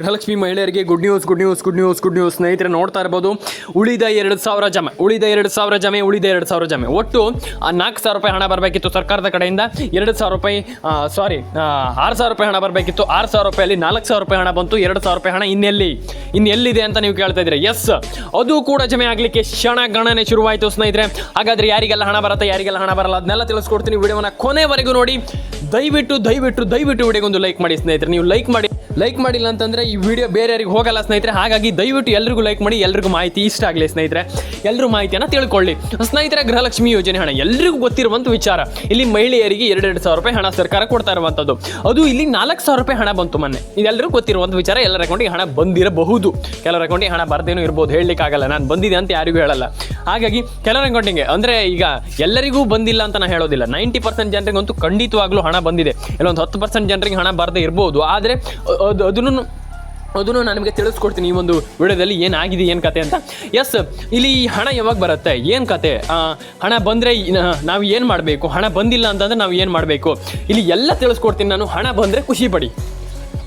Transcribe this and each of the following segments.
ಗೃಹಲಕ್ಷ್ಮಿ ಮಹಿಳೆಯರಿಗೆ good news good news good news good news ಸ್ನೇಹಿತರೆ, ನೋಡ್ತಾ ಇರ್ಬೋದು, ಉಳಿದ ಎರಡು ಸಾವಿರ ಜಮೆ, ಉಳಿದ ಎರಡು ಸಾವಿರ ಜಮೆ, ಉಳಿದ ಎರಡು ಸಾವಿರ ಜಮೆ. ಒಟ್ಟು, ಆ, ನಾಲ್ಕು ಸಾವಿರ ರೂಪಾಯಿ ಹಣ ಬರಬೇಕಿತ್ತು ಸರ್ಕಾರದ ಕಡೆಯಿಂದ. ಎರಡು ಸಾವಿರ ರೂಪಾಯಿ ಸಾರಿ ಆರು ಸಾವಿರ ರೂಪಾಯಿ ಹಣ ಬರಬೇಕಿತ್ತು. ಆರು ಸಾವಿರ ರೂಪಾಯಲ್ಲಿ ನಾಲ್ಕು ಸಾವಿರ ರೂಪಾಯಿ ಹಣ ಬಂತು, ಎರಡು ಸಾವಿರ ರೂಪಾಯಿ ಹಣ ಇನ್ನೆಲ್ಲಿ? ಇನ್ನೆಲ್ಲಿದೆ ಅಂತ ನೀವು ಕೇಳ್ತಾ ಇದ್ದೀರಿ. ಎಸ್ ಅದು ಕೂಡ ಜಮೆ ಆಗಲಿಕ್ಕೆ ಕ್ಷಣ ಗಣನೆ ಶುರುವಾಯಿತು ಸ್ನೇಹಿತರೆ. ಹಾಗಾದರೆ ಯಾರಿಗೆಲ್ಲ ಹಣ ಬರುತ್ತೆ, ಯಾರಿಗೆಲ್ಲ ಹಣ ಬರಲ್ಲ ಅದನ್ನೆಲ್ಲ ತಿಳಿಸ್ಕೊಡ್ತೀನಿ. ವಿಡಿಯೋನ ಕೊನೆವರೆಗೂ ನೋಡಿ. ದಯವಿಟ್ಟು ದಯವಿಟ್ಟು ದಯವಿಟ್ಟು ವಿಡಿಯೋಗೊಂದು ಲೈಕ್ ಮಾಡಿ ಸ್ನೇಹಿತರೆ. ನೀವು ಲೈಕ್ ಮಾಡಿ. ಲೈಕ್ ಮಾಡಿಲ್ಲ ಅಂತಂದ್ರೆ ಈ ವಿಡಿಯೋ ಬೇರೆಯವರಿಗೆ ಹೋಗಲ್ಲ ಸ್ನೇಹಿತರೆ. ಹಾಗಾಗಿ ದಯವಿಟ್ಟು ಎಲ್ರಿಗೂ ಲೈಕ್ ಮಾಡಿ, ಎಲ್ರಿಗೂ ಮಾಹಿತಿ ಇಷ್ಟ ಆಗಲಿ ಸ್ನೇಹಿತರೆ. ಎಲ್ಲರೂ ಮಾಹಿತಿಯನ್ನು ತಿಳ್ಕೊಳ್ಳಿ. ಸ್ನೇಹಿತರೆ, ಗೃಹಲಕ್ಷ್ಮಿ ಯೋಜನೆ ಹಣ. ಎಲ್ರಿಗೂ ಗೊತ್ತಿರುವಂಥ ವಿಚಾರ. ಇಲ್ಲಿ ಮಹಿಳೆಯರಿಗೆ ಎರಡೆರಡು ಸಾವಿರ ರೂಪಾಯಿ ಹಣ ಸರ್ಕಾರ ಕೊಡ್ತಾ ಇರುವಂಥದ್ದು ಅದು ಇಲ್ಲಿ ನಾಲ್ಕು ಸಾವಿರ ರೂಪಾಯಿ ಹಣ ಬಂತು ಮೊನ್ನೆ. ಇದೆಲ್ಲರಿಗೂ ಗೊತ್ತಿರುವಂಥ ವಿಚಾರ. ಎಲ್ಲರ ಅಕೌಂಟಿಗೆ ಹಣ ಬಂದಿರಬಹುದು. ಕೆಲವರ ಅಕೌಂಟಿಗೆ ಹಣ ಬರ್ದೇನೂ ಇರ್ಬೋದು. ಹೇಳಲಿಕ್ಕಾಗಲ್ಲ. ನಾನು ಬಂದಿದೆ ಅಂತ ಯಾರಿಗೂ ಹೇಳಲ್ಲ. ಹಾಗಾಗಿ ಕೆಲವರು ಅಕೌಂಟಿಗೆ ಅಂದರೆ ಈಗ ಎಲ್ಲರಿಗೂ ಬಂದಿಲ್ಲ ಅಂತ ನಾನು ಹೇಳೋದಿಲ್ಲ. ನೈಂಟಿ ಪರ್ಸೆಂಟ್ ಜನರಿಗಂತೂ ಖಂಡಿತವಾಗ್ಲೂ ಹಣ ಬಂದಿದೆ. ಇಲ್ಲೊಂದು ಹತ್ತು ಪರ್ಸೆಂಟ್ ಜನರಿಗೆ ಹಣ ಬರದೇ ಇರ್ಬೋದು. ಆದರೆ ಅದು ಅದನ್ನು ಅದನ್ನು ನಾನು ನಿಮಗೆ ತಿಳಿಸ್ಕೊಡ್ತೀನಿ ಈ ಒಂದು ವಿಡಿಯೋದಲ್ಲಿ ಏನಾಗಿದೆ, ಏನು ಕತೆ ಅಂತ. ಎಸ್, ಇಲ್ಲಿ ಹಣ ಯಾವಾಗ ಬರುತ್ತೆ? ಏನು ಕತೆ? ಹಣ ಬಂದರೆ ನಾವು ಏನು ಮಾಡಬೇಕು? ಹಣ ಬಂದಿಲ್ಲ ಅಂತಂದರೆ ನಾವು ಏನು ಮಾಡಬೇಕು? ಇಲ್ಲಿ ಎಲ್ಲ ತಿಳಿಸ್ಕೊಡ್ತೀನಿ ನಾನು. ಹಣ ಬಂದರೆ ಖುಷಿ ಪಡಿ.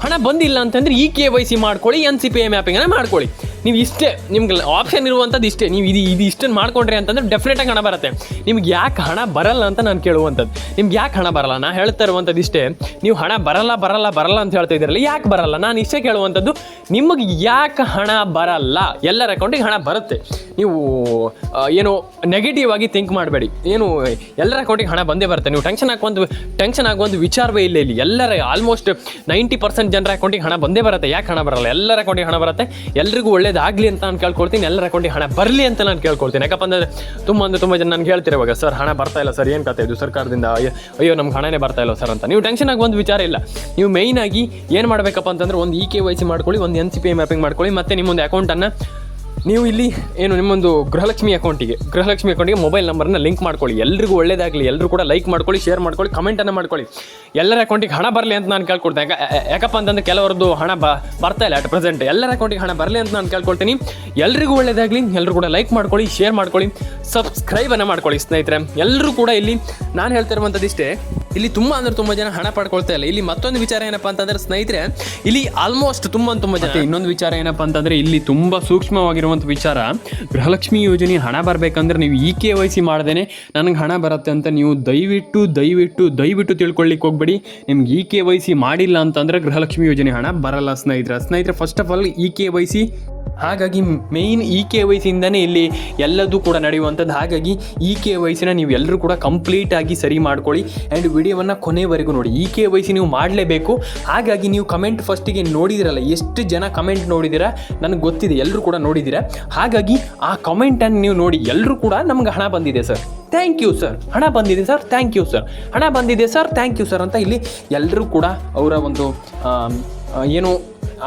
ಹಣ ಬಂದಿಲ್ಲ ಅಂತಂದರೆ ಈ ಕೆ ವೈ ಸಿ ಮಾಡ್ಕೊಳ್ಳಿ, ಎನ್ ಸಿ ಪಿ ಐ ಮ್ಯಾಪಿಂಗನ್ನು ಮಾಡ್ಕೊಳ್ಳಿ. ನೀವು ಇಷ್ಟೇ ನಿಮ್ಗೆ ಆಪ್ಷನ್ ಇರುವಂಥದ್ದು ಇಷ್ಟೇ. ನೀವು ಇದು ಇದು ಇಷ್ಟನ್ನು ಮಾಡ್ಕೊಂಡ್ರಿ ಅಂತಂದ್ರೆ ಡೆಫಿನೆಟಾಗಿ ಹಣ ಬರುತ್ತೆ. ನಿಮ್ಗೆ ಯಾಕೆ ಹಣ ಬರಲ್ಲ ಅಂತ ನಾನು ಕೇಳುವಂಥದ್ದು ನಿಮ್ಗೆ ಯಾಕೆ ಹಣ ಬರಲ್ಲ? ನಾನು ಹೇಳ್ತಾ ಇರುವಂಥದ್ದು ಇಷ್ಟೇ. ನೀವು ಹಣ ಬರಲ್ಲ ಬರಲ್ಲ ಬರಲ್ಲ ಅಂತ ಹೇಳ್ತಾ ಇದ್ದೀರಲ್ಲ, ಯಾಕೆ ಬರಲ್ಲ? ನಾನು ಇಷ್ಟೇ ಕೇಳುವಂಥದ್ದು ನಿಮಗೆ ಯಾಕೆ ಹಣ ಬರಲ್ಲ? ಎಲ್ಲರ ಅಕೌಂಟಿಗೆ ಹಣ ಬರುತ್ತೆ. ನೀವು ಏನು ನೆಗೆಟಿವ್ ಆಗಿ ಥಿಂಕ್ ಮಾಡಬೇಡಿ. ಏನು, ಎಲ್ಲರ ಅಕೌಂಟಿಗೆ ಹಣ ಬಂದೇ ಬರುತ್ತೆ. ನೀವು ಟೆನ್ಷನ್ ಹಾಕುವಂಥ ಟೆನ್ಷನ್ ಆಗುವಂಥ ವಿಚಾರವೇ ಇಲ್ಲ ಇಲ್ಲಿ. ಎಲ್ಲರ ಆಲ್ಮೋಸ್ಟ್ ನೈಂಟಿ ಪರ್ಸೆಂಟ್ ಜನರ ಅಕೌಂಟಿಗೆ ಹಣ ಬಂದೇ ಬರುತ್ತೆ. ಯಾಕೆ ಹಣ ಬರಲ್ಲ? ಎಲ್ಲರ ಅಕೌಂಟಿಗೆ ಹಣ ಬರುತ್ತೆ. ಎಲ್ರಿಗೂ ಒಳ್ಳೇದಾಗಲಿ ಅಂತ ನಾನು ಕೇಳ್ಕೊಳ್ತೀನಿ. ಎಲ್ಲರ ಅಕೌಂಟಿಗೆ ಹಣ ಬರಲಿ ಅಂತ ನಾನು ಕೇಳ್ಕೊಳ್ತೀನಿ. ಯಾಕಪ್ಪ ಅಂದರೆ ತುಂಬ ಅಂದರೆ ತುಂಬ ಜನ ನನಗೆ ಹೇಳ್ತಿರುವಾಗ ಸರ್, ಹಣ ಬರ್ತಾ ಇಲ್ಲ ಸರ್, ಏನು ಕತೆ ಇದು? ಸರ್ಕಾರದಿಂದ ಅಯ್ಯೋ ನಮ್ಗೆ ಹಣನೇ ಬರ್ತಾ ಇಲ್ಲ ಸರ್ ಅಂತ. ನೀವು ಟೆನ್ಷನ್ ಒಂದು ವಿಚಾರ ಇಲ್ಲ. ನೀವು ಮೇಯ್ನ್ ಆಗಿ ಏನು ಮಾಡಬೇಕಪ್ಪ ಅಂತಂದ್ರೆ ಒಂದು ಇ ಕೆ ವೈ ಸಿ ಮಾಡ್ಕೊಳ್ಳಿ, ಒಂದು N C P I mapping ಮಾಡ್ಕೊಳ್ಳಿ, ಮತ್ತು ನಿಮ್ಮೊಂದು ಅಕೌಂಟನ್ನು ನೀವು ಇಲ್ಲಿ ಏನು ನಿಮ್ಮೊಂದು ಗೃಹಲಕ್ಷ್ಮಿ ಅಕೌಂಟಿಗೆ ಗೃಹಲಕ್ಷ್ಮಿ ಅಕೌಂಟಿಗೆ ಮೊಬೈಲ್ ನಂಬರ್ನ ಲಿಂಕ್ ಮಾಡ್ಕೊಳ್ಳಿ. ಎಲ್ರಿಗೂ ಒಳ್ಳೇದಾಗಲಿ ಎಲ್ಲರೂ ಕೂಡ ಲೈಕ್ ಮಾಡ್ಕೊಳ್ಳಿ ಶೇರ್ ಮಾಡ್ಕೊಳ್ಳಿ ಕಮೆಂಟನ್ನು ಮಾಡ್ಕೊಳ್ಳಿ. ಎಲ್ಲರ ಅಕೌಂಟಿಗೆ ಹಣ ಬರಲಿ ಅಂತ ನಾನು ಕೇಳ್ಕೊಡ್ತೇನೆ ಯಾಕ- ಯಾಕಪ್ಪ ಅಂತಂದ್ರೆ ಕೆಲವರದ್ದು ಹಣ ಬ ಬರ್ತಾ ಇಲ್ಲ ಅಟ್ ಪ್ರೆಸೆಂಟ್ ಎಲ್ಲರ ಅಕೌಂಟಿಗೆ ಹಣ ಬರಲಿ ಅಂತ ನಾನು ಕೇಳ್ಕೊಳ್ತೀನಿ. ಎಲ್ರಿಗೂ ಒಳ್ಳೇದಾಗಲಿ ಎಲ್ಲರೂ ಕೂಡ ಲೈಕ್ ಮಾಡ್ಕೊಳ್ಳಿ ಶೇರ್ ಮಾಡ್ಕೊಳ್ಳಿ ಸಬ್ಸ್ಕ್ರೈಬನ್ನು ಮಾಡ್ಕೊಳ್ಳಿ ಸ್ನೇಹಿತರೆ. ಎಲ್ಲರೂ ಕೂಡ ಇಲ್ಲಿ ನಾನು ಹೇಳ್ತಾ ಇರುವಂಥದ್ದು ಇಷ್ಟೇ, ಇಲ್ಲಿ ತುಂಬ ಅಂದರೆ ತುಂಬ ಜನ ಹಣ ಪಡ್ಕೊಳ್ತಾ ಇಲ್ಲ. ಇಲ್ಲಿ ಮತ್ತೊಂದು ವಿಚಾರ ಏನಪ್ಪ ಅಂತಂದ್ರೆ ಸ್ನೇಹಿತರೆ, ಇಲ್ಲಿ ಆಲ್ಮೋಸ್ಟ್ ತುಂಬ ತುಂಬ ಜನ ಇನ್ನೊಂದು ವಿಚಾರ ಏನಪ್ಪ ಅಂತಂದ್ರೆ ಇಲ್ಲಿ ತುಂಬ ಸೂಕ್ಷ್ಮವಾಗಿರುವಂಥ ವಿಚಾರ, ಗೃಹಲಕ್ಷ್ಮಿ ಯೋಜನೆ ಹಣ ಬರಬೇಕಂದ್ರೆ ನೀವು ಇ ಕೆ ವೈ ಸಿ ಮಾಡ್ದೇನೆ, ನನಗೆ ಹಣ ಬರುತ್ತೆ ಅಂತ ನೀವು ದಯವಿಟ್ಟು ದಯವಿಟ್ಟು ದಯವಿಟ್ಟು ತಿಳ್ಕೊಳ್ಳಿಕ್ಕೆ ಹೋಗ್ಬೇಡಿ. ನಿಮ್ಗೆ ಇ ಕೆ ವೈ ಸಿ ಮಾಡಿಲ್ಲ ಅಂತಂದ್ರೆ ಗೃಹಲಕ್ಷ್ಮಿ ಯೋಜನೆ ಹಣ ಬರಲ್ಲ ಸ್ನೇಹಿತರೆ. ಸ್ನೇಹಿತರೆ first of all E K Y C ಹಾಗಾಗಿ ಮೇಯ್ನ್ ಇ ಕೆ ವೈ ಸಿಯಿಂದನೇ ಇಲ್ಲಿ ಎಲ್ಲದೂ ಕೂಡ ನಡೆಯುವಂಥದ್ದು. ಹಾಗಾಗಿ ಇ ಕೆ ವೈಸಿನ ನೀವು ಎಲ್ಲರೂ ಕೂಡ ಕಂಪ್ಲೀಟ್ ಆಗಿ ಸರಿ ಮಾಡ್ಕೊಳ್ಳಿ. ಆ್ಯಂಡ್ ವಿಡಿಯೋವನ್ನು ಕೊನೆವರೆಗೂ ನೋಡಿ. ಇ ಕೆ ವೈ ಸಿ ನೀವು ಮಾಡಲೇಬೇಕು. ಹಾಗಾಗಿ ನೀವು ಕಮೆಂಟ್ ಫಸ್ಟಿಗೆ ನೋಡಿದಿರಲ್ಲ, ಎಷ್ಟು ಜನ ಕಮೆಂಟ್ ನೋಡಿದಿರ? ನನಗೆ ಗೊತ್ತಿದೆ. ಎಲ್ಲರೂ ಕೂಡ ನೋಡಿದ್ದೀರಾ ಹಾಗಾಗಿ ಆ ಕಮೆಂಟನ್ನು ನೀವು ನೋಡಿ. ಎಲ್ಲರೂ ಕೂಡ ನಮ್ಗೆ ಹಣ ಬಂದಿದೆ ಸರ್ ಥ್ಯಾಂಕ್ ಯು ಸರ್ ಹಣ ಬಂದಿದೆ ಸರ್ ಥ್ಯಾಂಕ್ ಯು ಸರ್ ಹಣ ಬಂದಿದೆ ಸರ್ ಥ್ಯಾಂಕ್ ಯು ಸರ್ ಅಂತ ಇಲ್ಲಿ ಎಲ್ಲರೂ ಕೂಡ ಅವರ ಒಂದು ಏನು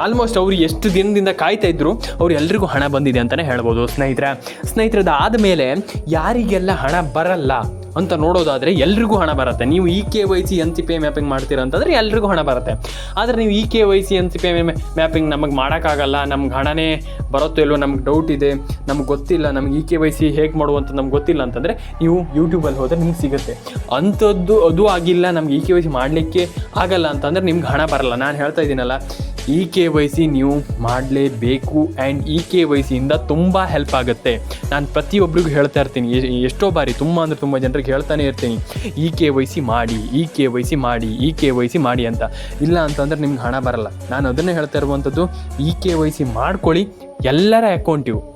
ಆಲ್ಮೋಸ್ಟ್ ಅವರು ಎಷ್ಟು ದಿನದಿಂದ ಕಾಯ್ತಾ ಇದ್ರು, ಅವ್ರು ಎಲ್ರಿಗೂ ಹಣ ಬಂದಿದೆ ಅಂತಲೇ ಹೇಳ್ಬೋದು. ಸ್ನೇಹಿತರ ಸ್ನೇಹಿತರದ ಆದಮೇಲೆ ಯಾರಿಗೆಲ್ಲ ಹಣ ಬರಲ್ಲ ಅಂತ ನೋಡೋದಾದರೆ ಎಲ್ರಿಗೂ ಹಣ ಬರುತ್ತೆ. ನೀವು E K Y C N C P mapping ಮಾಡ್ತೀರಾ ಅಂತಂದರೆ ಎಲ್ರಿಗೂ ಹಣ ಬರುತ್ತೆ. ಆದರೆ ನೀವು E K Y C N C P mapping ನಮಗೆ ಮಾಡೋಕ್ಕಾಗಲ್ಲ, ನಮ್ಗೆ ಹಣನೇ ಬರುತ್ತೋ ಇಲ್ವೋ ನಮ್ಗೆ ಡೌಟ್ ಇದೆ, ನಮ್ಗೆ ಗೊತ್ತಿಲ್ಲ, ನಮ್ಗೆ ಇ ಕೆ ವೈ ಸಿ ಹೇಗೆ ಮಾಡುವಂತ ನಮ್ಗೆ ಗೊತ್ತಿಲ್ಲ ಅಂತಂದರೆ ನೀವು ಯೂಟ್ಯೂಬಲ್ಲಿ ಹೋದರೆ ನಿಮ್ಗೆ ಸಿಗುತ್ತೆ. ಅಂಥದ್ದು ಅದು ಆಗಿಲ್ಲ, ನಮ್ಗೆ ಇ ಕೆ ವೈ ಸಿ ಮಾಡಲಿಕ್ಕೆ ಆಗಲ್ಲ ಅಂತಂದರೆ ನಿಮ್ಗೆ ಹಣ ಬರಲ್ಲ. ನಾನು ಹೇಳ್ತಾ ಇದ್ದೀನಲ್ಲ ಇ ಕೆ ವೈ ಸಿ ನೀವು ಮಾಡಲೇಬೇಕು ಆ್ಯಂಡ್ ಇ ಕೆ ವೈ ಸಿಯಿಂದ ತುಂಬ ಹೆಲ್ಪ್ ಆಗುತ್ತೆ. ನಾನು ಪ್ರತಿಯೊಬ್ಬರಿಗೂ ಹೇಳ್ತಾ ಇರ್ತೀನಿ, ಎಷ್ಟೋ ಬಾರಿ, ತುಂಬ ಅಂದರೆ ತುಂಬ ಜನರಿಗೆ ಹೇಳ್ತಾನೆ ಇರ್ತೀನಿ. ಈ ಕೆ ವೈ ಸಿ ಮಾಡಿ, ಈ ಕೆ ವೈ ಸಿ ಮಾಡಿ, ಈ ಕೆ ವೈ ಸಿ ಮಾಡಿ ಅಂತ. ಇಲ್ಲ ಅಂತಂದರೆ ನಿಮ್ಗೆ ಹಣ ಬರಲ್ಲ. ನಾನು ಅದನ್ನೇ ಹೇಳ್ತಾ ಇರುವಂಥದ್ದು, ಈ ಕೆ ವೈ ಸಿ ಮಾಡ್ಕೊಳ್ಳಿ. ಎಲ್ಲರ ಅಕೌಂಟಿವು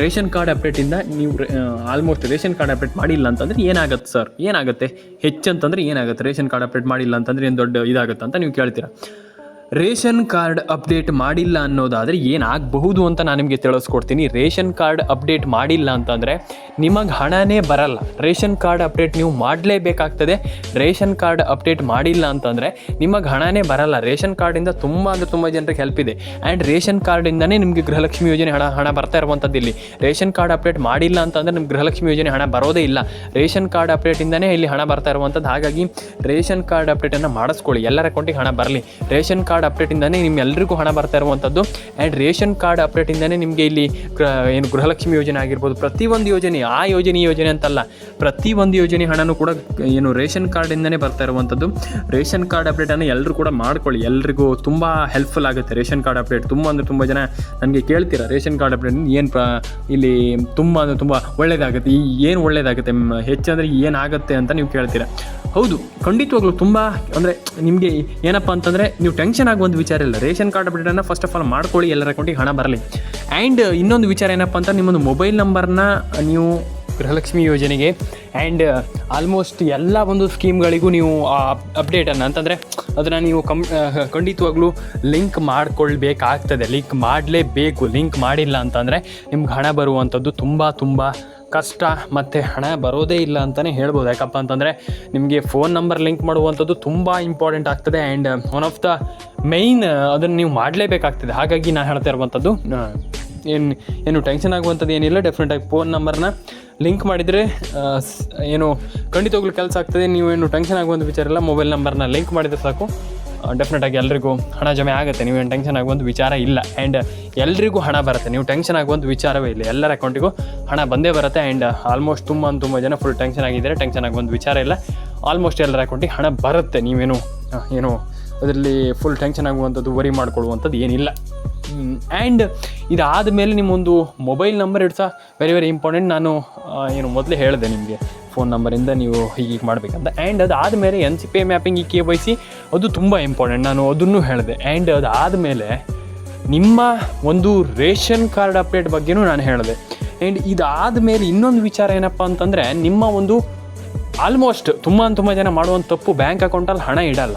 Ration card ಅಪ್ಡೇಟಿಂದ ನೀವು ಆಲ್ಮೋಸ್ಟ್ ರೇಷನ್ ಕಾರ್ಡ್ ಅಪ್ಡೇಟ್ ಮಾಡಿಲ್ಲ ಅಂತಂದರೆ ಏನಾಗುತ್ತೆ ಸರ್ ಏನಾಗುತ್ತೆ? ಹೆಚ್ಚಂತಂದರೆ ಏನಾಗುತ್ತೆ? ರೇಷನ್ ಕಾರ್ಡ್ ಅಪ್ಡೇಟ್ ಮಾಡಿಲ್ಲ ಅಂತಂದರೆ ಏನು ದೊಡ್ಡ ಇದಾಗುತ್ತೆ ಅಂತ ನೀವು ಕೇಳ್ತೀರಾ? ರೇಷನ್ ಕಾರ್ಡ್ ಅಪ್ಡೇಟ್ ಮಾಡಿಲ್ಲ ಅನ್ನೋದಾದರೆ ಏನಾಗಬಹುದು ಅಂತ ನಾನು ನಿಮಗೆ ತಿಳಿಸ್ಕೊಡ್ತೀನಿ. ರೇಷನ್ ಕಾರ್ಡ್ ಅಪ್ಡೇಟ್ ಮಾಡಿಲ್ಲ ಅಂತಂದರೆ ನಿಮಗೆ ಹಣನೇ ಬರಲ್ಲ. ರೇಷನ್ ಕಾರ್ಡ್ ಅಪ್ಡೇಟ್ ನೀವು ಮಾಡಲೇಬೇಕಾಗ್ತದೆ. ರೇಷನ್ ಕಾರ್ಡ್ ಅಪ್ಡೇಟ್ ಮಾಡಿಲ್ಲ ಅಂತಂದರೆ ನಿಮಗೆ ಹಣನೇ ಬರಲ್ಲ. ರೇಷನ್ ಕಾರ್ಡಿಂದ ತುಂಬ ಅಂದರೆ ತುಂಬ ಜನರಿಗೆ ಹೆಲ್ಪ್ ಇದೆ. ಆ್ಯಂಡ್ ರೇಷನ್ ಕಾರ್ಡಿಂದನೇ ನಿಮಗೆ ಗೃಹಲಕ್ಷ್ಮಿ ಯೋಜನೆ ಹಣ ಹಣ ಬರ್ತಾ ಇರುವಂಥದ್ದು ಇಲ್ಲಿ. ರೇಷನ್ ಕಾರ್ಡ್ ಅಪ್ಡೇಟ್ ಮಾಡಿಲ್ಲ ಅಂತಂದರೆ ನಿಮ್ಗೆ ಗೃಹಲಕ್ಷ್ಮಿ ಯೋಜನೆ ಹಣ ಬರೋದೇ ಇಲ್ಲ. ರೇಷನ್ ಕಾರ್ಡ್ ಅಪ್ಡೇಟಿಂದನೇ ಇಲ್ಲಿ ಹಣ ಬರ್ತಾ ಇರುವಂಥದ್ದು ಹಾಗಾಗಿ ರೇಷನ್ ಕಾರ್ಡ್ ಅಪ್ಡೇಟನ್ನು ಮಾಡಿಸ್ಕೊಳ್ಳಿ. ಎಲ್ಲರ ಅಕೌಂಟಿಗೆ ಹಣ ಬರಲಿ. ರೇಷನ್ ಕಾರ್ಡ್ ಅಪ್ಡೇಟಿಂದನೇ ನಿಮ್ಮೆಲ್ಲರಿಗೂ ಹಣ ಬರ್ತಾ ಇರುವಂಥದ್ದು. ಆ್ಯಂಡ್ ರೇಷನ್ ಕಾರ್ಡ್ ಅಪ್ಡೇಟಿಂದನೇ ನಿಮಗೆ ಇಲ್ಲಿ ಏನು ಗೃಹಲಕ್ಷ್ಮಿ ಯೋಜನೆ ಆಗಿರ್ಬೋದು, ಪ್ರತಿಯೊಂದು ಯೋಜನೆ, ಆ ಯೋಜನೆ ಯೋಜನೆ ಅಂತಲ್ಲ, ಪ್ರತಿಯೊಂದು ಯೋಜನೆ ಹಣನೂ ಕೂಡ ಏನು ರೇಷನ್ ಕಾರ್ಡಿಂದನೇ ಬರ್ತಾ ಇರುವಂಥದ್ದು. ರೇಷನ್ ಕಾರ್ಡ್ ಅಪ್ಡೇಟನ್ನು ಎಲ್ಲರೂ ಕೂಡ ಮಾಡ್ಕೊಳ್ಳಿ. ಎಲ್ರಿಗೂ ತುಂಬ ಹೆಲ್ಪ್ಫುಲ್ ಆಗುತ್ತೆ ರೇಷನ್ ಕಾರ್ಡ್ ಅಪ್ಡೇಟ್ ತುಂಬ ಅಂದರೆ ತುಂಬ ಜನ ನನಗೆ ಕೇಳ್ತೀರಾ, ರೇಷನ್ ಕಾರ್ಡ್ ಅಪ್ಡೇಟ್ ಏನು ಪ್ರ, ಇಲ್ಲಿ ತುಂಬ ಅಂದರೆ ತುಂಬ ಒಳ್ಳೆಯದಾಗುತ್ತೆ ಈ ಏನು ಒಳ್ಳೆಯದಾಗುತ್ತೆ ಹೆಚ್ಚಂದರೆ ಏನಾಗುತ್ತೆ ಅಂತ ನೀವು ಕೇಳ್ತೀರಾ. ಹೌದು, ಖಂಡಿತವಾಗ್ಲೂ ತುಂಬ ಅಂದರೆ ನಿಮಗೆ ಏನಪ್ಪ ಅಂತಂದರೆ ನೀವು ಟೆನ್ಷನ್ ಆಗುವಂಥ ವಿಚಾರ ಇಲ್ಲ. ರೇಷನ್ ಕಾರ್ಡ್ ಅಪ್ಡೇಟನ್ನು ಫಸ್ಟ್ ಆಫ್ ಆಲ್ ಮಾಡ್ಕೊಳ್ಳಿ ಎಲ್ಲರ ಅಕೌಂಟಿಗೆ ಹಣ ಬರಲಿ. ಆ್ಯಂಡ್ ಇನ್ನೊಂದು ವಿಚಾರ ಏನಪ್ಪ ಅಂತ ನಿಮ್ಮೊಂದು ಮೊಬೈಲ್ ನಂಬರ್ನ ನೀವು ಗೃಹಲಕ್ಷ್ಮಿ ಯೋಜನೆಗೆ ಆ್ಯಂಡ್ ಆಲ್ಮೋಸ್ಟ್ ಎಲ್ಲ ಒಂದು ಸ್ಕೀಮ್ಗಳಿಗೂ ನೀವು ಅಪ್ಡೇಟನ್ನು ಅಂತಂದರೆ ಅದನ್ನು ನೀವು ಆ, ಖಂಡಿತವಾಗ್ಲೂ ಲಿಂಕ್ ಮಾಡ್ಕೊಳ್ಬೇಕಾಗ್ತದೆ. ಲಿಂಕ್ ಮಾಡಲೇಬೇಕು. ಲಿಂಕ್ ಮಾಡಿಲ್ಲ ಅಂತಂದರೆ ನಿಮ್ಗೆ ಹಣ ಬರುವಂಥದ್ದು ತುಂಬ ತುಂಬ ಕಷ್ಟ ಮತ್ತು ಹಣ ಬರೋದೇ ಇಲ್ಲ ಅಂತಲೇ ಹೇಳ್ಬೋದು. ಯಾಕಪ್ಪ ಅಂತಂದರೆ ನಿಮಗೆ ಫೋನ್ ನಂಬರ್ ಲಿಂಕ್ ಮಾಡುವಂಥದ್ದು ತುಂಬ ಇಂಪಾರ್ಟೆಂಟ್ ಆಗ್ತದೆ and one of the main ಅದನ್ನು ನೀವು ಮಾಡಲೇಬೇಕಾಗ್ತದೆ. ಹಾಗಾಗಿ ನಾನು ಹೇಳ್ತಾ ಇರುವಂಥದ್ದು ಏನು ಏನು ಟೆನ್ಷನ್ ಆಗುವಂಥದ್ದು ಏನಿಲ್ಲ. ಡೆಫಿನೆಟಾಗಿ ಫೋನ್ ನಂಬರ್ನ ಲಿಂಕ್ ಮಾಡಿದರೆ ಏನು, ಖಂಡಿತವಾಗ್ಲೂ ಕೆಲಸ ಆಗ್ತದೆ. ನೀವು ಏನು ಟೆನ್ಷನ್ ಆಗುವಂಥ ವಿಚಾರ ಇಲ್ಲ. ಮೊಬೈಲ್ ನಂಬರ್ನ ಲಿಂಕ್ ಮಾಡಿದರೆ ಸಾಕು. ಡೆಫಿನೆಟಾಗಿ ಎಲ್ರಿಗೂ ಹಣ ಜಮೆ ಆಗುತ್ತೆ. ನೀವೇನು ಟೆನ್ಷನ್ ಆಗುವಂಥ ವಿಚಾರ ಇಲ್ಲ. ಆ್ಯಂಡ್ ಎಲ್ರಿಗೂ ಹಣ ಬರುತ್ತೆ. ನೀವು ಟೆನ್ಷನ್ ಆಗುವಂಥ ವಿಚಾರವೇ ಇಲ್ಲ. ಎಲ್ಲರ ಅಕೌಂಟಿಗೂ ಹಣ ಬಂದೇ ಬರುತ್ತೆ. ಆ್ಯಂಡ್ ಆಲ್ಮೋಸ್ಟ್ ತುಂಬ ತುಂಬ ಜನ ಫುಲ್ ಟೆನ್ಷನ್ ಆಗಿದ್ದಾರೆ. ಟೆನ್ಷನ್ ಆಗುವಂಥ ವಿಚಾರ ಇಲ್ಲ. ಆಲ್ಮೋಸ್ಟ್ ಎಲ್ಲರ ಅಕೌಂಟಿಗೆ ಹಣ ಬರುತ್ತೆ. ನೀವೇನು ಏನು ಅದರಲ್ಲಿ ಫುಲ್ ಟೆನ್ಷನ್ ಆಗುವಂಥದ್ದು ವರಿ ಮಾಡ್ಕೊಳ್ಳುವಂಥದ್ದು ಏನಿಲ್ಲ. ಆ್ಯಂಡ್ ಇದಾದ ಮೇಲೆ ನಿಮ್ಮೊಂದು mobile number it's very very important ನಾನು ಏನು ಮೊದಲೇ ಹೇಳಿದೆ ನಿಮಗೆ. ಫೋನ್ ನಂಬರಿಂದ ನೀವು ಹೀಗೆ ಮಾಡಬೇಕಂತ. ಆ್ಯಂಡ್ ಅದಾದಮೇಲೆ N C P mapping E K Y C ಅದು ತುಂಬ ಇಂಪಾರ್ಟೆಂಟ್ ನಾನು ಅದನ್ನು ಹೇಳಿದೆ. ಆ್ಯಂಡ್ ಅದಾದಮೇಲೆ ನಿಮ್ಮ ಒಂದು ರೇಷನ್ ಕಾರ್ಡ್ ಅಪ್ಡೇಟ್ ಬಗ್ಗೆನೂ ನಾನು ಹೇಳಿದೆ. ಆ್ಯಂಡ್ ಇದಾದ ಮೇಲೆ ಇನ್ನೊಂದು ವಿಚಾರ ಏನಪ್ಪ ಅಂತಂದರೆ, ನಿಮ್ಮ ಒಂದು ಆಲ್ಮೋಸ್ಟ್ ತುಂಬ ತುಂಬ ಜನ ಮಾಡುವಂಥ ತಪ್ಪು ಬ್ಯಾಂಕ್ ಅಕೌಂಟಲ್ಲಿ ಹಣ ಇಡಲ್ಲ.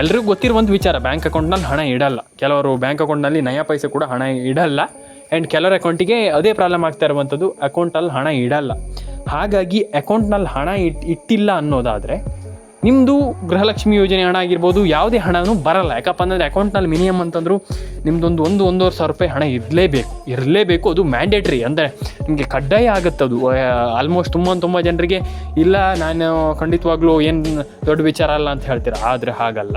ಎಲ್ರಿಗೂ ಗೊತ್ತಿರುವಂಥ ವಿಚಾರ ಬ್ಯಾಂಕ್ ಅಕೌಂಟ್ನಲ್ಲಿ ಹಣ ಇಡಲ್ಲ. ಕೆಲವರು ಬ್ಯಾಂಕ್ ಅಕೌಂಟ್ನಲ್ಲಿ ನಯ ಪೈಸೆ ಕೂಡ ಹಣ ಇಡಲ್ಲ. ಆ್ಯಂಡ್ ಕೆಲವರ ಅಕೌಂಟಿಗೆ ಅದೇ ಪ್ರಾಬ್ಲಮ್ ಆಗ್ತಾ ಇರುವಂಥದ್ದು ಅಕೌಂಟಲ್ಲಿ ಹಣ ಇಡಲ್ಲ. ಹಾಗಾಗಿ ಅಕೌಂಟ್ನಲ್ಲಿ ಹಣ ಇಟ್, ಇಟ್ಟಿಲ್ಲ ಅನ್ನೋದಾದರೆ ನಿಮ್ಮದು ಗೃಹಲಕ್ಷ್ಮಿ ಯೋಜನೆ ಹಣ ಆಗಿರ್ಬೋದು, ಯಾವುದೇ ಹಣನೂ ಬರಲ್ಲ. ಯಾಕಪ್ಪ ಅಂದರೆ ಅಕೌಂಟ್ನಲ್ಲಿ ಮಿನಿಮಮ್ ಅಂತಂದರೂ ನಿಮ್ಮದೊಂದು ಒಂದು, ಒಂದೂವರೆ ಸಾವಿರ ರೂಪಾಯಿ ಹಣ ಇರಲೇಬೇಕು. ಇರಲೇಬೇಕು, ಅದು ಮ್ಯಾಂಡೇಟ್ರಿ ಅಂದರೆ ನಿಮಗೆ ಕಡ್ಡಾಯ ಆಗುತ್ತೆ ಅದು. ಆಲ್ಮೋಸ್ಟ್ ತುಂಬ ತುಂಬ ಜನರಿಗೆ, ಇಲ್ಲ, ನಾನು ಖಂಡಿತವಾಗ್ಲೂ ಏನು ದೊಡ್ಡ ವಿಚಾರ ಅಲ್ಲ ಅಂತ ಹೇಳ್ತೀರ? ಆದರೆ ಹಾಗಲ್ಲ.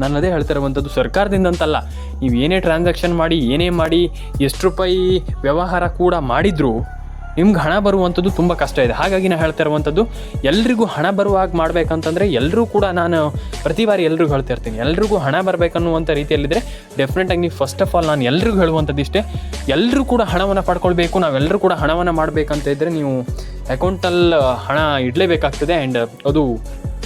ನಾನು ಅದೇ ಹೇಳ್ತಾ ಇರುವಂಥದ್ದು ಸರ್ಕಾರದಿಂದ ಅಂತಲ್ಲ ನೀವು ಏನೇ ಟ್ರಾನ್ಸಾಕ್ಷನ್ ಮಾಡಿ, ಏನೇ ಮಾಡಿ, ಎಷ್ಟು ರೂಪಾಯಿ ವ್ಯವಹಾರ ಕೂಡ ಮಾಡಿದರೂ ನಿಮ್ಗೆ ಹಣ ಬರುವಂಥದ್ದು ತುಂಬ ಕಷ್ಟ ಇದೆ. ಹಾಗಾಗಿ ನಾನು ಹೇಳ್ತಾ ಇರುವಂಥದ್ದು ಎಲ್ರಿಗೂ ಹಣ ಬರುವಾಗ ಮಾಡಬೇಕಂತಂದರೆ ಎಲ್ಲರೂ ಕೂಡ ನಾನು ಪ್ರತಿ ಬಾರಿ ಎಲ್ರಿಗೂ ಹೇಳ್ತಾ ಇರ್ತೀನಿ. ಎಲ್ರಿಗೂ ಹಣ ಬರಬೇಕನ್ನುವಂಥ ರೀತಿಯಲ್ಲಿದ್ದರೆ ಡೆಫಿನೆಟಾಗಿ ನೀವು ಫಸ್ಟ್ ಆಫ್ ಆಲ್ ನಾನು ಎಲ್ರಿಗೂ ಹೇಳುವಂಥದ್ದು ಇಷ್ಟೇ. ಎಲ್ಲರೂ ಕೂಡ ಹಣವನ್ನು ಪಡ್ಕೊಳ್ಬೇಕು ನಾವೆಲ್ಲರೂ ಕೂಡ ಹಣವನ್ನು ಮಾಡಬೇಕಂತ ಇದ್ದರೆ ನೀವು ಅಕೌಂಟಲ್ಲಿ ಹಣ ಇಡಲೇಬೇಕಾಗ್ತದೆ ಆ್ಯಂಡ್ ಅದು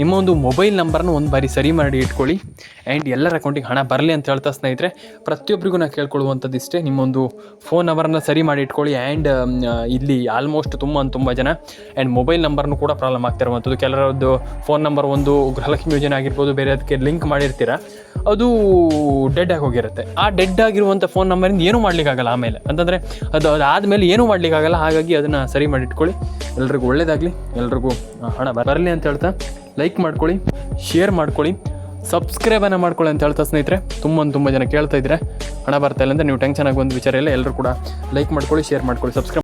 ನಿಮ್ಮ ಒಂದು ಮೊಬೈಲ್ ನಂಬರ್ನ ಒಂದು ಬಾರಿ ಸರಿ ಮಾಡಿ ಇಟ್ಕೊಳ್ಳಿ. ಆ್ಯಂಡ್ ಎಲ್ಲರ ಅಕೌಂಟಿಗೆ ಹಣ ಬರಲಿ ಅಂತ ಹೇಳ್ತಾ ಸ್ನೇಹಿತರೆ ಪ್ರತಿಯೊಬ್ಬರಿಗೂ ನಾನು ಕೇಳ್ಕೊಳ್ಳುವಂಥದ್ದು ಇಷ್ಟೇ, ನಿಮ್ಮೊಂದು ಫೋನ್ ನಂಬರನ್ನು ಸರಿ ಮಾಡಿ ಇಟ್ಕೊಳ್ಳಿ. ಆ್ಯಂಡ್ ಇಲ್ಲಿ ಆಲ್ಮೋಸ್ಟ್ ತುಂಬ ತುಂಬ ಜನ. ಆ್ಯಂಡ್ ಮೊಬೈಲ್ ನಂಬರ್ನು ಕೂಡ ಪ್ರಾಬ್ಲಮ್ ಆಗ್ತಿರುವಂಥದ್ದು ಕೆಲವರದ್ದು ಫೋನ್ ನಂಬರ್ ಒಂದು ಗೃಹಲಕ್ಷ್ಮಿ ಯೋಜನೆ ಆಗಿರ್ಬೋದು, ಬೇರೆ ಅದಕ್ಕೆ ಲಿಂಕ್ ಮಾಡಿರ್ತೀರ, ಅದು ಡೆಡ್ ಆಗಿ ಹೋಗಿರುತ್ತೆ. ಆ ಡೆಡ್ ಆಗಿರುವಂಥ ಫೋನ್ ನಂಬರಿಂದ ಏನೂ ಮಾಡಲಿಕ್ಕಾಗಲ್ಲ ಆಮೇಲೆ. ಅಂತಂದರೆ ಅದು ಅದಾದಮೇಲೆ ಏನೂ ಮಾಡಲಿಕ್ಕಾಗಲ್ಲ ಹಾಗಾಗಿ ಅದನ್ನು ಸರಿ ಮಾಡಿ ಇಟ್ಕೊಳ್ಳಿ. ಎಲ್ರಿಗೂ ಒಳ್ಳೆಯದಾಗಲಿ ಎಲ್ರಿಗೂ ಹಣ ಬರಲಿ ಅಂತ ಹೇಳ್ತಾ ಲೈಕ್ ಮಾಡ್ಕೊಳ್ಳಿ ಶೇರ್ ಮಾಡ್ಕೊಳ್ಳಿ ಸಬ್ಸ್ಕ್ರೈಬನ್ನು ಮಾಡ್ಕೊಳ್ಳಿ ಅಂತ ಹೇಳ್ತಾ ಸ್ನೇಹಿತರೆ, ತುಂಬ ತುಂಬ ಜನ ಕೇಳ್ತಾ ಇದ್ರೆ, ಹಣ ಬರ್ತಾ ಇಲ್ಲ ಅಂತ ನೀವು ಟೆನ್ಷನ್ ಒಂದು ವಿಚಾರ ಇಲ್ಲ ಎಲ್ಲರೂ ಕೂಡ ಲೈಕ್ ಮಾಡ್ಕೊಳ್ಳಿ ಶೇರ್ ಮಾಡ್ಕೊಳ್ಳಿ ಸಬ್ಸ್ಕ್ರೈಬ್